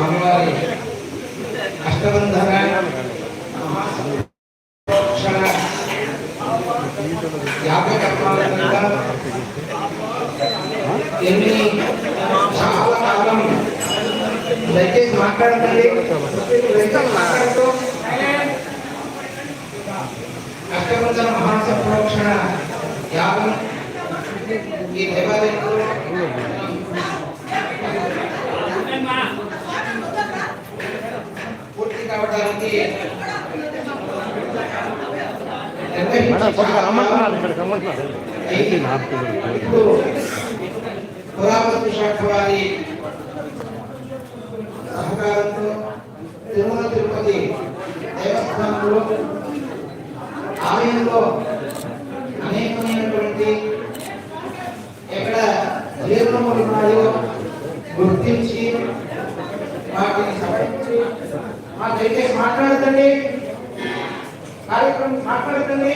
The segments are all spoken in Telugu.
స్వామివారి అష్టబంధన క్షణ యాభై కర్మాల కింద ఎన్ని చాలా కాలం దయచేసి మాట్లాడకండి దయచేసి మాట్లాడుతూ అష్టబంధన మహాసప్రోక్షణ యాగం ఈ దేవాలయంలో పూర్తి కావడానికి ఇప్పుడు పురావస్తు శాఖ వారి సహకారంతో తిరుమల తిరుపతి దేవస్థానంలో ఆలయంలో అనేకమైనటువంటి ఎక్కడ జీర్ణములు ఉన్నాయో గుర్తించి వాటిని మా దయచేసి మాట్లాడతండి కార్యక్రమం మాట్లాడతండి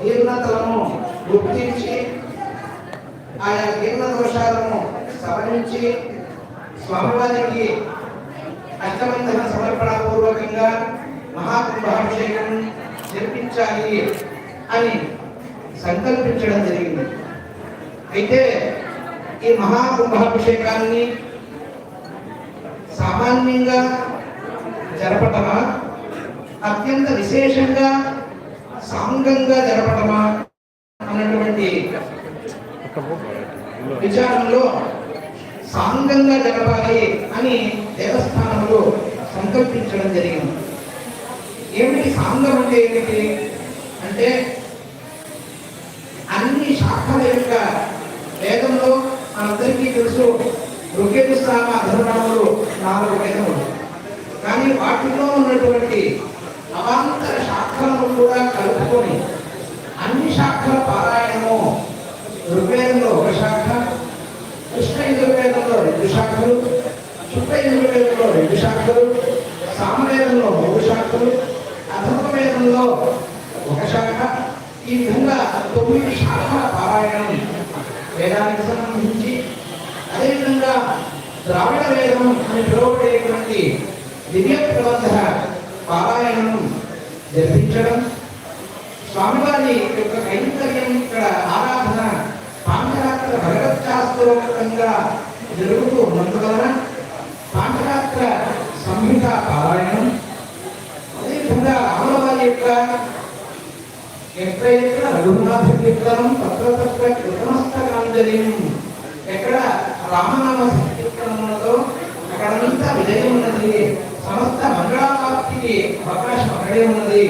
జీర్ణతలను గుర్తించి ఆయా జీర్ణ దోషాలను సవరించి స్వామివారికి అష్టమంతన సమర్పణ పూర్వకంగా మహాకుంభాభిషేకం జరిపించాలి అని సంకల్పించడం జరిగింది. అయితే ఈ మహాకుంభాభిషేకాన్ని సామాన్యంగా జరపటమా? అత్యంత విశేషంగా సాంగంగా జరపటమా అన్నటువంటి విచారంలో సాంగంగా జరపాలి అని దేవస్థానంలో సంకల్పించడం జరిగింది. ఏమిటి సాంగం అంటే ఏమిటి? అంటే అన్ని శాఖల యొక్క వేదంలో మనందరికీ తెలుసు ఋగ్యజుస్తామ అధర్వణములు నాలుగు వేదములు కానీ వాటిలో ఉన్నటువంటి అవాంతర శాఖలను కూడా కలుపుకొని అన్ని శాఖల పారాయణము ఋగ్వేదంలో ఒక శాఖ కృష్ణ యజుర్వేదంలో రెండు శాఖలు శుక్ల యజుర్వేదంలో రెండు శాఖలు సామవేదంలో మూడు శాఖలు అధర్వవేదంలో ఒక శాఖ. ఈ విధంగా తొమ్మిది శాఖల పారాయణం వేదానికి సంబంధించి అదేవిధంగా ద్రావిడ వేదం అని పిలువబడేటువంటి దివ్య ప్రబంధ పారాయణం జరిపించడం స్వామివారి యొక్క కైంకర్యం ఇక్కడ ఆరాధన పాంచరాత్ర భగవత్ శాస్త్రోక్తంగా జరుగుతూ ఉన్నందువలన పాంచరాత్ర సంహిత పారాయణం అదేవిధంగా రాముల యొక్క ఎక్కడ ఎక్కడ రఘునాథ కీర్తనం తత్ర తత్ర కృతమస్తకాంజలిం రామనామ సంకీర్తనములతో అక్కడంతా విజయం ఉన్నది సమస్త మంగళాప్తికి అవకాశం అక్కడే ఉన్నది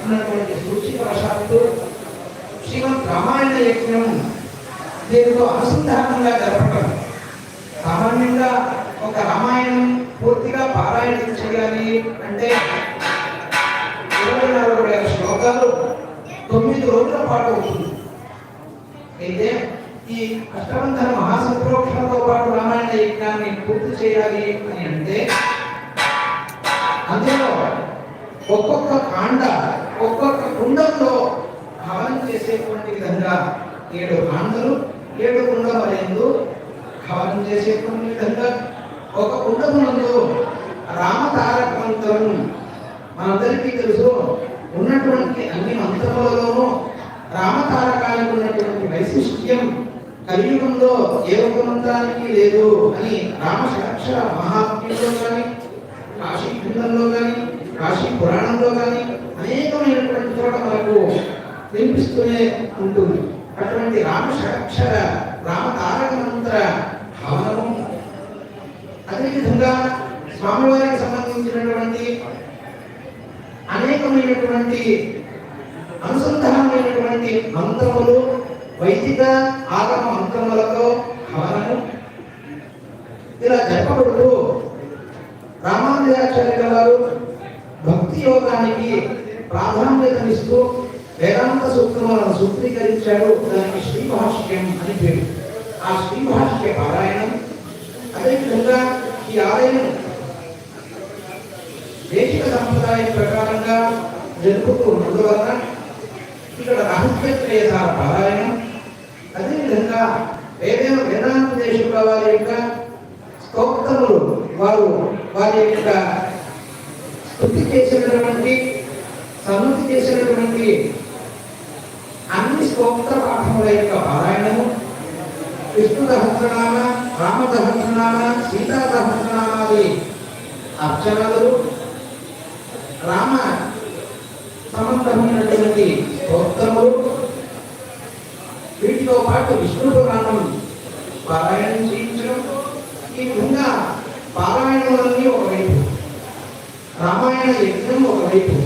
అన్నటువంటి సూచిత వశాత్తు శ్రీమద్ రామాయణ యజ్ఞం దీనితో అనుసంధానంగా జరపడం కుండమునందు రామతారక మంత్రం మనందరికీ తెలుసు. ఉన్నటువంటి అన్ని మంత్రములలోనూ రామతారకానికి ఉన్నటువంటి వైశిష్ట్యం కలియుగంలో ఏ ఒక మంత్రానికి లేదు అని రామశాక్షర మహాత్మ్యంలో కానీ కాశీ గ్రంథంలో కానీ కాశీ పురాణంలో కానీ అనేకమైనటువంటి చోట మనకు వినిపిస్తూనే ఉంటుంది. అటువంటి రామశాక్షర రామతారక మంత్ర హవనము అదేవిధంగా స్వామివారికి సంబంధించినటువంటి అనేకమైనటువంటి అనుసంధానమైనటువంటి మంత్రములు వైదిక ఆగమ మంత్రములతో హవనము. ఇలా జరపబడుతూ రామానుజాచార్యుల వారు భక్తి యోగానికి ప్రాధాన్యతనిస్తూ వేదాంత సూత్రములను సూత్రీకరించాడు దానికి శ్రీభాష్యం అని పేరు. ఆ శ్రీభాష్య పారాయణం అదేవిధంగా ఈ ఆలయం దేశిక సంప్రదాయం ప్రకారంగా జరుపుతూ ఉన్నందువలన ఇక్కడ రహస్యత్రేయసార పారాయణం అదేవిధంగా ఏదైనా వేదాంత వెంకటేశ్వర వారి యొక్క స్తోత్రములు వారు వారి యొక్క స్థుతి చేసినటువంటి సమృద్ధి చేసినటువంటి అన్ని స్తోత్ర పాఠముల యొక్క పారాయణము విష్ణు సహస్రనామ రామ సహస్రనామ సీతా సహస్రనామాది అర్చనలు రామ సంబంధమైనటువంటి స్తోత్రములు. వీటితో పాటు విష్ణు పురాణం పారాయణం చేయించడం ఈ విధంగా పారాయణాలన్నీ ఒకవైపు రామాయణ యజ్ఞం ఒకవైపు.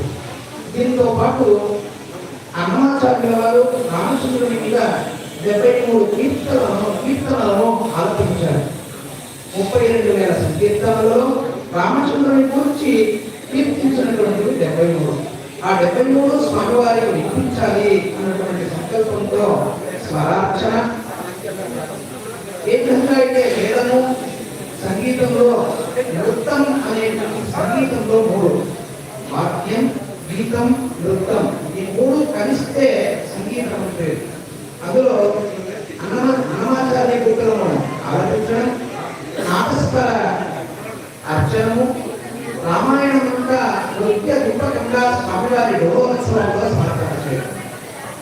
దీంతో పాటు అన్నమాచార్యుల వారు రామచంద్రుని మీద డెబ్బై మూడు కీర్తనలను కీర్తనలను ఆలపించారు. ముప్పై రెండు వేల సంకీర్తనలో రామచంద్రుని గురించి కీర్తించినటువంటివి డెబ్బై మూడు ఆ డెబ్బై మూడు స్వామివారికి వినిపించాలి అన్నటువంటి సంకల్పంతో స్వరార్చన. ఏ విధంగా అయితే వేదము సంగీతంలో నృత్తం అనేటువంటి సంగీతంలో మూడు. వాక్యం గీతం నృత్తం. ఈ మూడు కలిస్తే సంగీతం అంటే అందులో అన్నమ అన్నమాచార్య గుట్టలను ఆలపించడం నాటస్వర అర్చనము రామాయణం యొక్క నృత్య రూపకంగా స్వామివారి డోలోత్సవంలో సమర్పణ చేయడం.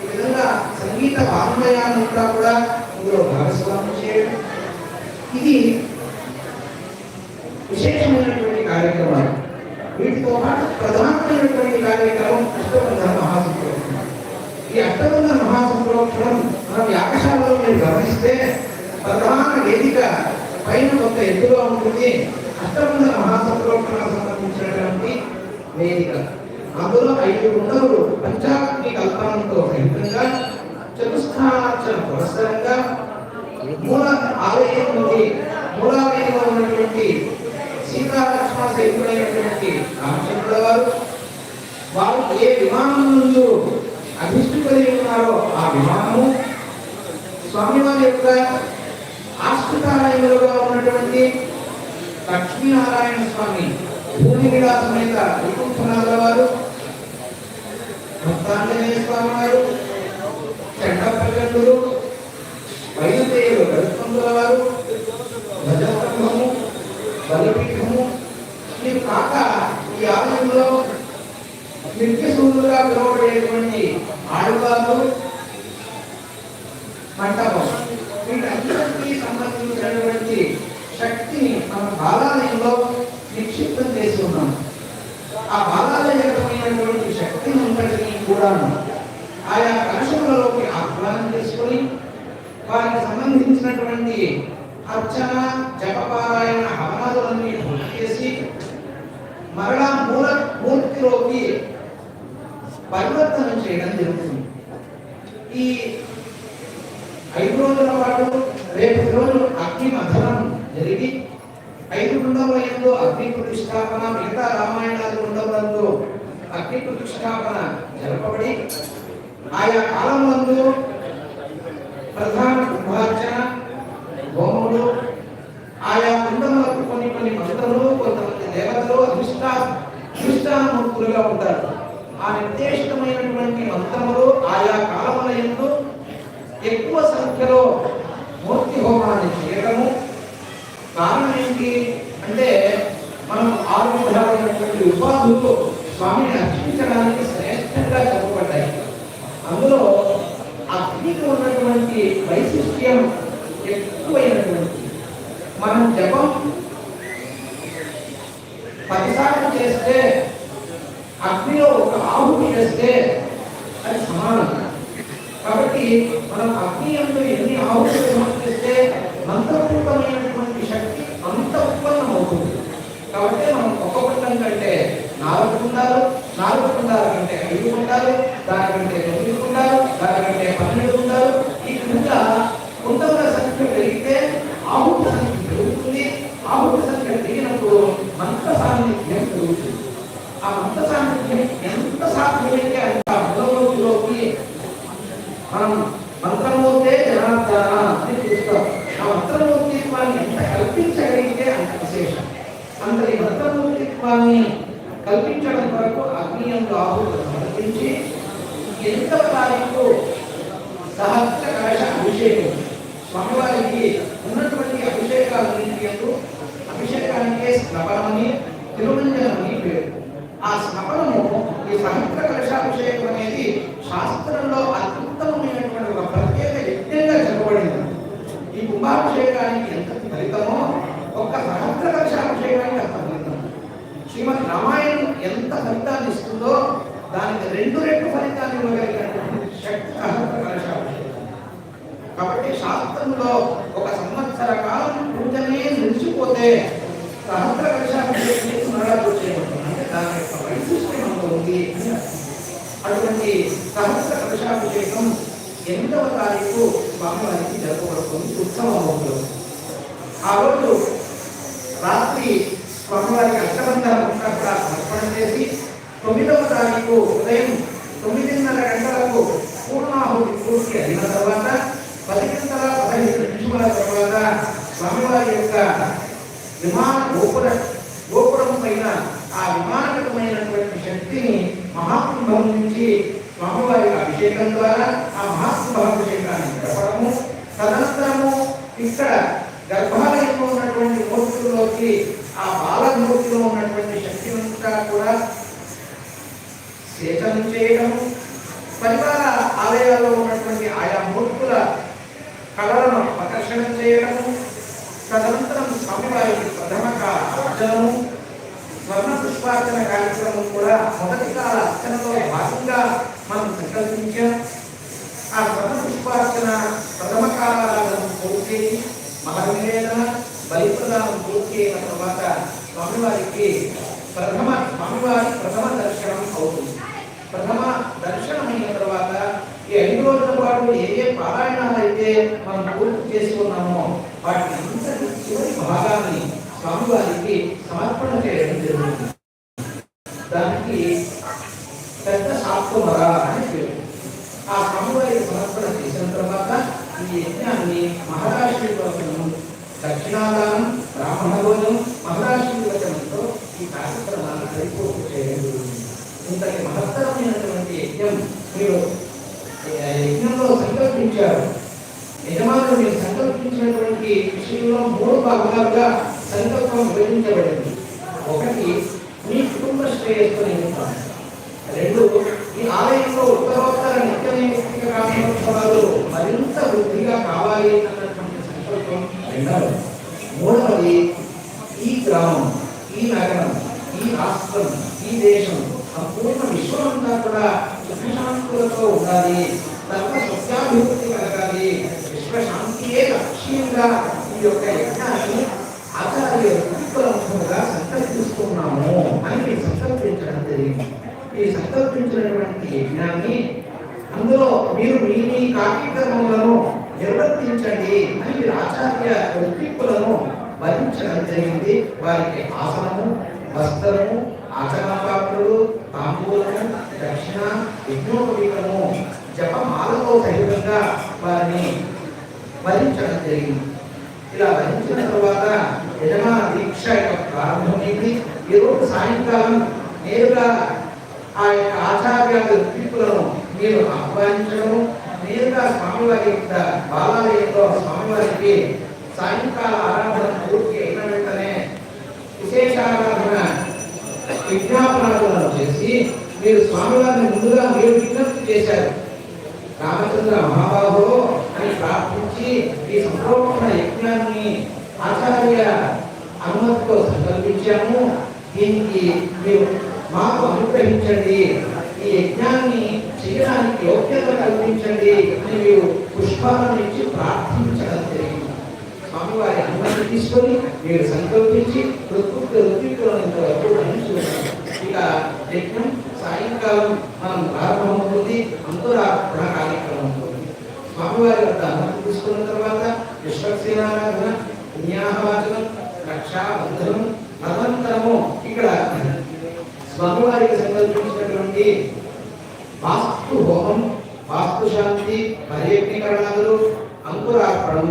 ఈ విధంగా సంగీత వాంగ్మయాన్నంతా కూడా ఇందులో భాగస్వామ్యం చేయడం. ఇది విశేషమైనటువంటి కార్యక్రమాలు. వీటితో పాటు ప్రధానమైనటువంటి కార్యక్రమం అష్టబంధన మహాసంప్రోక్షణం ఈ అష్టబంధన మహాసంప్రోక్షణం మనం యాగశాలలో మీరు గమనిస్తే ప్రధాన వేదిక పైన కొంత ఎత్తుగా ఉంటుంది. అష్టబంధన మహాసంప్రోక్షణ సంబంధించినటువంటి వేదిక. అందులో ఐదు గుండములు పంచాగ్ని కల్పనంతో సహితంగా చతుస్థానార్చన పురస్సరంగా మూల ఆలయం నుండి మూలాలయంలో ఉన్నటువంటి సీతాలక్ష్మణ సైతుడైనటువంటి రామచంద్రుల వారు వారు ఏ విమానం ముందు అభిష్టి కలిగి ఉన్నారో ఆ విమానము స్వామివారి యొక్క ఆశ్రితాలయములుగా ఉన్నటువంటి లక్ష్మీనారాయణ స్వామి భూమి విలాసమేత వికుంఠనాథ వారు భక్తాంజనేయ స్వామి వారు చండప్రగండులు వైద్యులు గరుత్మంతుల వారు ధ్వజస్తంభము బలపీఠము ఇది కాక ఈ ఆలయంలో నిత్యసూరులుగా పిలువబడేటువంటి ఆడవారు మంటపం వీటన్నిటికీ సంబంధించినటువంటి శక్తిని మన బాలాలయంలో నిక్షిప్తం చేసి ఉన్నాం ఆ బాలాలయమైనటువంటి శక్తిని ఉంటని కూడా ఆయా కలుషములలోకి ఆహ్వానం చేసుకొని వారికి సంబంధించినటువంటి అర్చన జపపారాయణ హవనాదులన్నీ పూర్తి చేసి మరలా మూల మూర్తిలోకి పరివర్తనం చేయడం జరుగుతుంది. ఈ ఐదు రోజుల పాటు రేపు రోజు అగ్ని మథనం జరిగి ఐదు గుండముల అగ్ని ప్రతిష్టాపన మిగతా రామాయణాది గుండములందు అగ్ని ప్రతిష్టాపన జరపబడి ఆయా కాలములందు ప్రధాన కుంభార్చన హోమములు ఆయా కుండములకు కొన్ని కొన్ని మంత్రులు కొంతమంది దేవతలు అధిష్టా అధిష్టానమూర్తులుగా ఉంటారు. ఆ నిర్దేశితమైనటువంటి మంత్రములు ఆయా కాలముల ఎందు ఎక్కువ సంఖ్యలో మూర్తి హోమాన్ని చేయడము కారణం ఏంటి అంటే మనం ఆరు విధాలైనటువంటి ఉపాధులు స్వామిని అర్చించడానికి శ్రేష్టంగా చెప్పబడ్డాయి అందులో అగ్నికి ఉన్నటువంటి వైశిష్ట్యం ఎక్కువైనటువంటి మనం జపం పదిసార్లు చేస్తే అగ్నిలో ఒక ఆహుతి చేస్తే అది సమానం. కాబట్టి మనం అగ్ని అందు ఎన్ని ఆహుతులు సమర్పిస్తే మంత్రపూర్వమైనటువంటి శక్తి అంత ఉత్పన్నం అవుతుంది కాబట్టి మనం ఒక కుండం కంటే నాలుగు కుండాలు నాలుగు కుండాల కంటే ఐదు కుండాలు దానికంటే తొమ్మిది కుండాలు దానికంటే పన్నెండు కుండాలు ఈ విధంగా కుండల సంఖ్య పెరిగితే ఆహుత సంఖ్య పెరుగుతుంది. ఆహుత సంఖ్య పెరిగినప్పుడు మంత్ర సాన్నిధ్యం పెరుగుతుంది. ఆ మంత్ర సాన్నిధ్యం ఎంత సాధ్యమైతే అంత మూలలోకి మనం మంత్రమూర్తే జనార్దన అని పిలుస్తాం. ఆ మంత్రమూర్తిత్వాన్ని ఎంత కల్పించగలిగితే అంత విశేషం. అంత మంత్రమూర్తిత్వాన్ని కల్పించడం కొరకు అగ్నియంలో ఆహుతులు సమర్పించి ఎంత తారీఖు సహస్ర కలశ అభిషేకం స్వామివారికి ఉన్నటువంటి అభిషేకాలు అభిషేకానికే స్నపనమని తిరుమంజనమని పేరు. ఆ స్నపనము ఈ సహస్ర కలశాభిషేకం అనేది శాస్త్రంలో అత్యుత్తమమైన కుంభాభిషేకానికి ఎంత ఫలితమో ఒక్క సహస్ర కలశాభిషేకానికి అంత ఫలితం. శ్రీమద్ రామాయణం ఎంత ఫలితాన్ని ఇస్తుందో దానికి రెండు రెట్లు ఫలితాన్ని ఇవ్వగలిగినటువంటి శక్తి సహస్ర కలశాభిషేకం కాబట్టి శాస్త్రంలో ఒక సంవత్సర కాలం పూజనే నిలిచిపోతే సహస్ర కలశాభిషేకం నడవచ్చు చేయబడుతుంది. అంటే దాని యొక్క వైశిష్ట్యం ఉంది. అటువంటి సహస్ర కలశాభిషేకం ఎనిమిదవ తారీఖు స్వామివారికి జరపబడుతుంది. ఉత్తమ ముహూర్తం ఆ రోజు రాత్రి స్వామివారికి అష్టబంధన ముఖంగా అర్పణ చేసి తొమ్మిదవ తారీఖు ఉదయం తొమ్మిదిన్నర గంటలకు పూర్ణాహుతి పూర్తి అయిన తర్వాత పది గంటల పదహైదు నిమిషముల తర్వాత స్వామివారి యొక్క విమాన గోపుర గోపురం పైన ఆ విమానకమైనటువంటి శక్తిని మహాకుంభం నుంచి స్వామివారి అభిషేకం ద్వారా ఆ మహాకుంభాభిషేకాన్ని జరపడము తదనంతరము ఇక్కడ గర్భాలయంలో ఉన్నటువంటి మూర్తుల్లోకి ఆ బాలమూర్తిలో ఉన్నటువంటి శక్తి అంతా కూడా సేచనం చేయడము పరివార ఆలయాల్లో ఉన్నటువంటి ఆయా మూర్తుల కళలను ఆకర్షణ చేయడము తదనంతరం స్వామివారికి ప్రథమ అర్చనము స్వర్ణ పుష్పార్చన కార్యక్రమం కూడా మొదటి కాల అర్చనలో భాగంగా మనం సంకల్పించాం. ఆ స్వర్ణ పుష్పార్చన ప్రథమ కాలాలను పూర్తి మహనివేదన బలిప్రదానం పూర్తి అయిన తర్వాత స్వామివారికి ప్రథమ స్వామివారి ప్రథమ దర్శనం అవుతుంది. ప్రథమ దర్శనం అయిన తర్వాత ఈ ఐదు రోజుల పాటు ఏ ఏ పారాయణాలు అయితే మనం పూర్తి చేసుకున్నామో వాటి అంతటి చివరి భాగాన్ని స్వామివారికి సమర్పణ చేయడం జరుగుతుంది. దానికి పెద్ద శాస్త్రమర అని పేరు ఆ స్వామివారికి సమర్పణ ఈ యజ్ఞాన్ని మహారాష్ట్ర వచనం దక్షిణాదానం బ్రాహ్మణ మహారాష్ట్ర వచనంతో ఈ కార్యక్రమాన్ని సరిపోటు చేయడం ఇంతటి మహత్తరమైనటువంటి యజ్ఞం మీరు యజ్ఞంలో సంకల్పించారు. యజమానులు మీరు సంకల్పించినటువంటి విషయంలో మూడు భాగాలుగా సంకల్పం విభజించబడింది. ఒకటి మీ కుటుంబ శ్రేయస్సు నిమిత్తం రెండు ఆలయంలో ఉత్తరోత్తర నిత్య నైమిత్తిక కార్యక్రమాలు మరింత వృద్ధిగా కావాలి అన్నటువంటి సంకల్పం రెండవది మూడవది ఈ గ్రామం ఈ నగరం ఈ రాష్ట్రం ఈ దేశం సంపూర్ణ విశ్వం అంతా కూడా సుఖశాంతులతో ఉండాలి సర్వ సత్యాభివృద్ధి కలగాలి విశ్వశాంతియే లక్ష్యంగా ఈ యొక్క యజ్ఞాన్ని ఆచార్య ఋతుపరంగా సంకల్పిస్తున్నాము అని సంకల్పించడం జరిగింది. ఈ సంకల్పించినటువంటి యజ్ఞాన్ని అందులో మీరు మీ మీ కార్యక్రమములను నిర్వర్తించండి అని మీరు ఆచార్య ఋత్విక్కులను భరించడం జరిగింది. వారికి ఆసనము వస్త్రము ఆచరణపాత్రులు తాంబూలము దక్షిణ యజ్ఞోపవీతము జపమాలతో సహితంగా వారిని భరించడం జరిగింది. ఇలా భరించిన తర్వాత యజమాన దీక్ష యొక్క ప్రారంభమైంది. ఈరోజు సాయంకాలం నేరుగా ఆ యొక్క ఆచార్యాల తీర్పులను మీరు ఆహ్వానించడము నేరుగా స్వామివారి యొక్క బాలాలయంలో స్వామివారికి సాయంకాల ఆరాధన పూర్తి అయిన వెంటనే విశేష ఆరాధన విజ్ఞాపనాలను చేసి మీరు స్వామివారిని ముందుగా మీరు విజ్ఞప్తి చేశారు. రామచంద్ర మహాబాబు అని ప్రార్థించి ఈ సంపూర్ణ యజ్ఞాన్ని ఆచార్య అనుమతితో సంకల్పించాము దీనికి మీరు మాకు అనుగ్రహించండి. ఈ యజ్ఞాన్ని చేయడానికి యోగ్యత కల్పించండి అని మీరు పుష్పాలను ఇచ్చి ప్రార్థించడం జరిగింది. స్వామివారి అనుమతి తీసుకొని మీరు సంకల్పించి ప్రకృతి ఋతుక్కులంత వరకు భరించుకున్నారు ఇక యజ్ఞం సాయంకాలం మనం ప్రారంభమవుతుంది. అంకురార్పణ కార్యక్రమం అవుతుంది. స్వామివారి వద్ద అనుమతి తీసుకున్న తర్వాత విశ్వక్సేనారాధన పుణ్యాహవాచనం రక్షాబంధనం తదనంతరము ఇక్కడ స్వామివారికి సంకల్పించినటువంటి వాస్తు హోమం వాస్తు శాంతి పర్యటనీకరణాలు అంకురార్పణం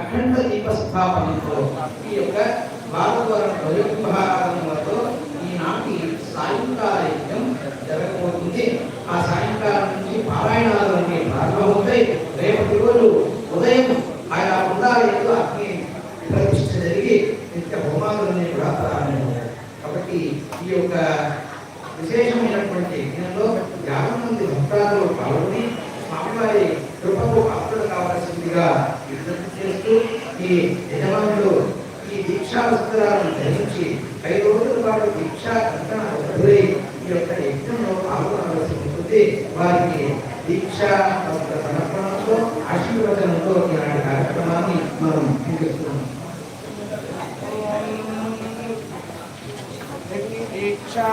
అఖండ దీపస్థాపనతో ఈ యొక్క భారతవరం ప్రయోగంతో ఈనాటి సాయంకాల యజ్ఞం జరగబోతుంది. ఆ సాయంకాలం నుంచి పారాయణాలన్నీ ప్రారంభమవుతాయి. రేపటి రోజు ఉదయం ఆయా బృందాలయంలో అగ్ని ప్రతిష్ఠ జరిగి నిత్య హోమాలన్నీ కూడా ప్రారంభమవుతాయి కాబట్టి ఈ యొక్క విశేషమైనటువంటి యజ్ఞంలో యాభై మంది భక్తాదులు విజ్ఞప్తి చేస్తూ ఈ యజమానులు ఈ దీక్షా వస్త్రాలను ధరించి ఐదు రోజుల పాటు దీక్షా గురై ఈ యొక్క యజ్ఞంలో పాల్గొనవలసి ఉంటుంది వారికి దీక్ష సమర్పణతో ఆశీర్వచనంతో ఇలాంటి కార్యక్రమాన్ని మనం ముగిస్తున్నాం దీక్షయా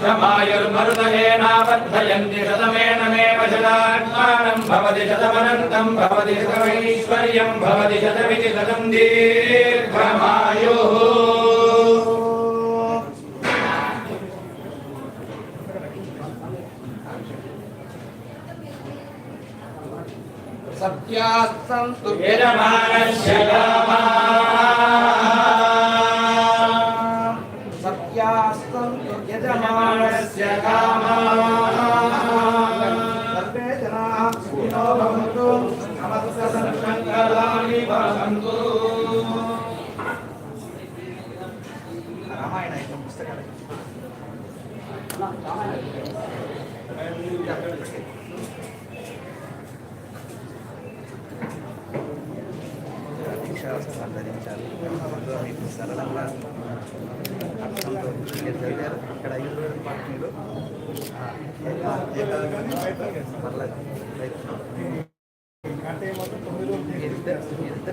శతమిషదం దీర్ఘమాయుర్మరుదయేనావర్ధయంతి శతమేనమేవ శతాత్మానం భవతి శతమనంతం భవతి శతమైశ్వర్యం భవతి శతమితి శతం దీర్ఘమాయుః సత్యాస్తంతు se acaba. దీక్షావస్త్రాలు ధరించాలి మీకు సరళంగా అర్థంతో మీరు చదివారు ఇక్కడ ఐదు రోజుల పాటు మీరు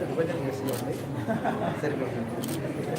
విభజన చేసుకోండి సరిపోతుంది